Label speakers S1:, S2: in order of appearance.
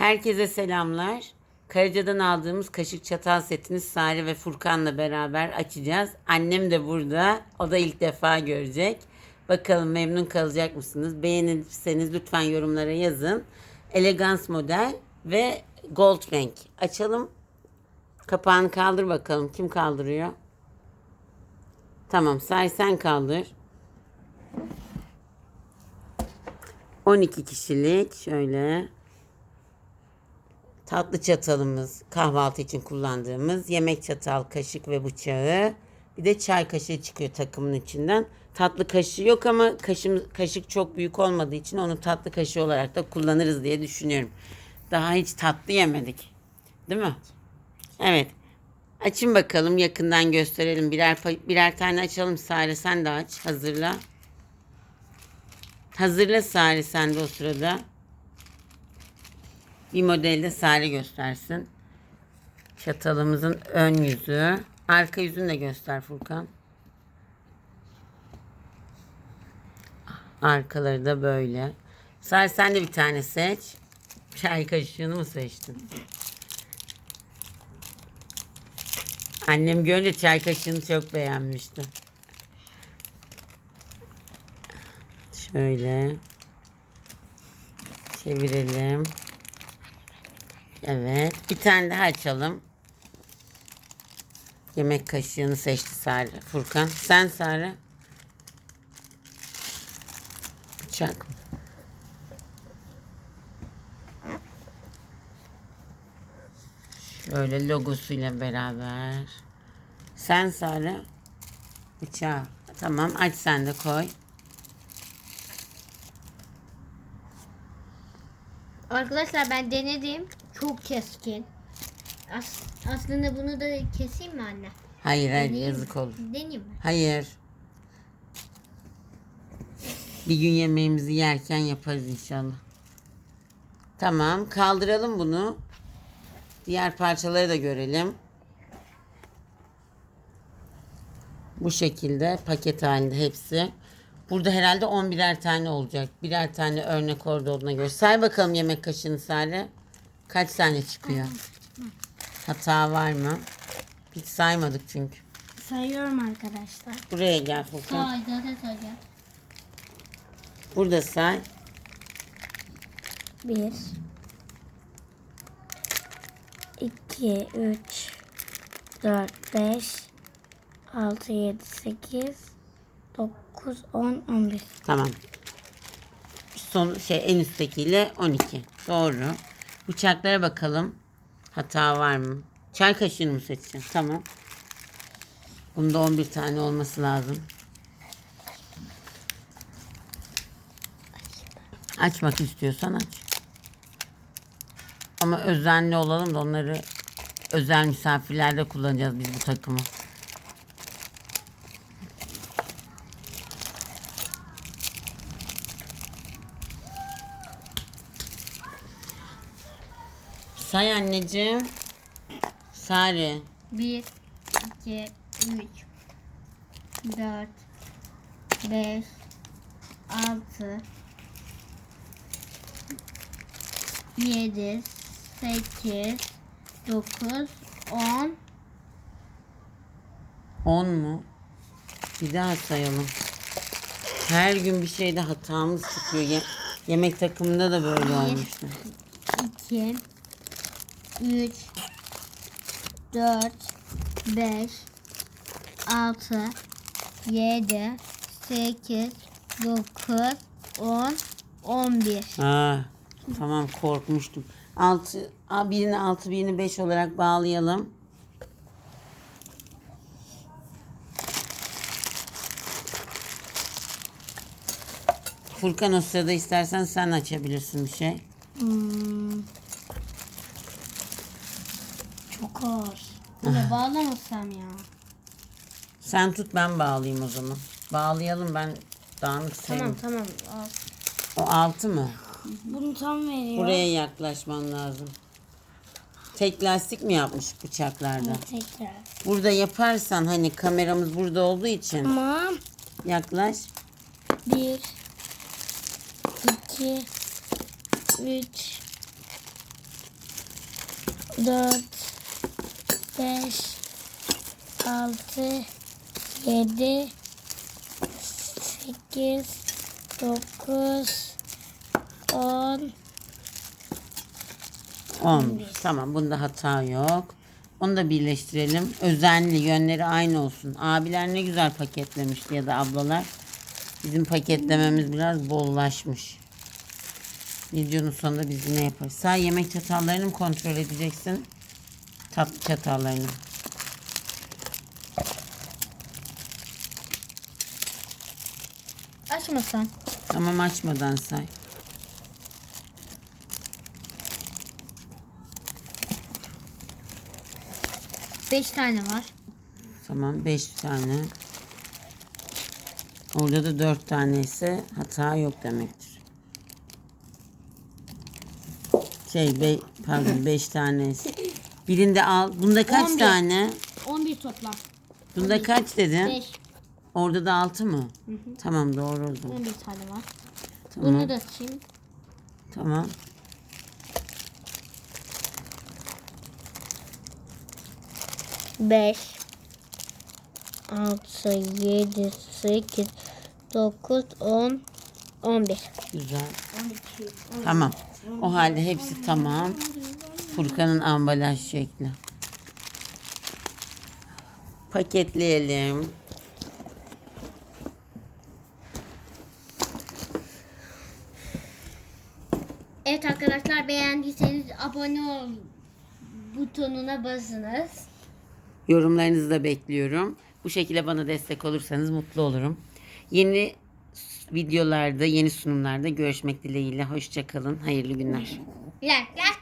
S1: Herkese selamlar. Karaca'dan aldığımız kaşık çatal setini Sare ve Furkan'la beraber açacağız. Annem de burada. O da ilk defa görecek. Bakalım memnun kalacak mısınız? Beğenirseniz lütfen yorumlara yazın. Elegans model ve gold renk. Açalım. Kapağını kaldır bakalım. Kim kaldırıyor? Tamam. Sare sen kaldır. 12 kişilik şöyle tatlı çatalımız kahvaltı için kullandığımız yemek çatal kaşık ve bıçağı bir de çay kaşığı çıkıyor takımın içinden. Tatlı kaşığı yok ama kaşım, kaşık çok büyük olmadığı için onu tatlı kaşığı olarak da kullanırız diye düşünüyorum. Daha hiç tatlı yemedik. Değil mi? Evet. Açın bakalım yakından gösterelim. Birer birer tane açalım Sare sen de aç. Hazırla. Hazırla Sare sen de o sırada. Bir modelde Sare göstersin. Çatalımızın ön yüzü. Arka yüzünü de göster Furkan. Arkaları da böyle. Sare sen de bir tane seç. Çay kaşığını mı seçtin? Annem görünce çay kaşığını çok beğenmişti. Şöyle çevirelim. Evet. Bir tane daha açalım. Yemek kaşığını seçti Sare. Furkan. Sen Sare. Bıçak. Şöyle logosuyla beraber. Sen Sare. Bıçağı. Tamam aç sen de koy.
S2: Arkadaşlar ben denedim. Çok keskin. As- aslında bunu da keseyim mi anne?
S1: Hayır hayır
S2: Deneyeyim
S1: yazık
S2: mi?
S1: olur.
S2: Deneyeyim mi?
S1: Hayır. Bir gün yemeğimizi yerken yaparız inşallah. Tamam kaldıralım bunu. Diğer parçaları da görelim. Bu şekilde paket halinde hepsi. Burada herhalde 11'er tane olacak. Birer tane örnek orada olduğuna göre. Say bakalım yemek kaşığını Sare. Kaç tane çıkıyor? Hata var mı? Hiç saymadık çünkü.
S2: Sayıyorum arkadaşlar.
S1: Buraya gel Furkan.
S2: Say zaten sayacağım.
S1: Burada say.
S3: 1 2 3 4 5 6 7 8 9 10 11
S1: Tamam. Son şey en üsttekiyle 12. Doğru. Bıçaklara bakalım. Hata var mı? Çay kaşığını mı seçeceğim? Tamam. Bunda 11 tane olması lazım. Açmak istiyorsan aç. Ama özenli olalım da onları özel misafirlerde kullanacağız biz bu takımı. Say anneciğim. Sare.
S2: 1, 2, 3, 4, 5, 6, 7, 8, 9, 10,
S1: 10 mu? Bir daha sayalım. Her gün bir şeyde hatamız çıkıyor. Ye- yemek takımında da böyle olmuştu.
S2: 2, 3, 4, 5, 6, 7, 8, 9, 10, 11.
S1: Ha, tamam korkmuştum. 6, birini 6 birini 5 olarak bağlayalım. Furkan o sırada istersen sen açabilirsin bir şey.
S3: hmm,
S2: Ağır. Böyle bağlamasam ya.
S1: Sen tut ben bağlayayım o zaman. Bağlayalım ben dağınık
S2: Tamam
S1: sevmiyorum.
S2: tamam. Al.
S1: O 6 mı?
S3: Bunu tam veriyor.
S1: Buraya yaklaşman lazım. Tek lastik mi yapmış bıçaklarda?
S3: Tekrar.
S1: Burada yaparsan hani kameramız burada olduğu için
S3: Tamam.
S1: yaklaş.
S3: 1 2 3 4 5 6 7 8 9 10
S1: 11. Tamam bunda hata yok. Onu da birleştirelim. Özenli yönleri aynı olsun. Abiler ne güzel paketlemişti ya da ablalar. Bizim paketlememiz biraz bollaşmış. Videonun sonunda biz yine yaparız. Sen yemek çatallarını mı kontrol edeceksin? Tatlı çatallarını.
S2: Açmasan.
S1: Tamam açmadan say.
S2: Beş tane var.
S1: Tamam 5 tane. Orada da 4 tane ise hata yok demektir. Şey be, pardon 5 tanesi. Birinde al. Bunda kaç
S2: 11.
S1: tane?
S2: 11 toplam.
S1: Bunda kaç dedin?
S2: 5.
S1: Orada da 6 mı? Tamam doğru o zaman.
S2: 11 tane var.
S1: Tamam.
S2: Bunu da açayım.
S1: Tamam.
S3: Beş, altı, yedi, sekiz, dokuz, on, on bir.
S1: Güzel. Tamam. O halde hepsi tamam. Furkan'ın ambalaj şekli. Paketleyelim.
S2: Evet arkadaşlar beğendiyseniz abone ol butonuna basınız.
S1: Yorumlarınızı da bekliyorum. Bu şekilde bana destek olursanız mutlu olurum. Yeni videolarda, yeni sunumlarda görüşmek dileğiyle. Hoşçakalın. Hayırlı günler.
S2: Like, like